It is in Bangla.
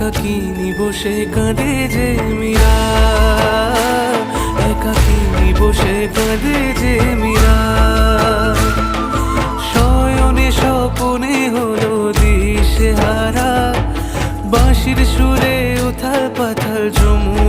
একাকিনী বসে কাঁদে যে মীরা। একাকিনী বসে কাঁদে যে মীরা। শয়নে স্বপনে হলো দিশে হারা বাঁশির সুরে উথাল পাথাল ধারা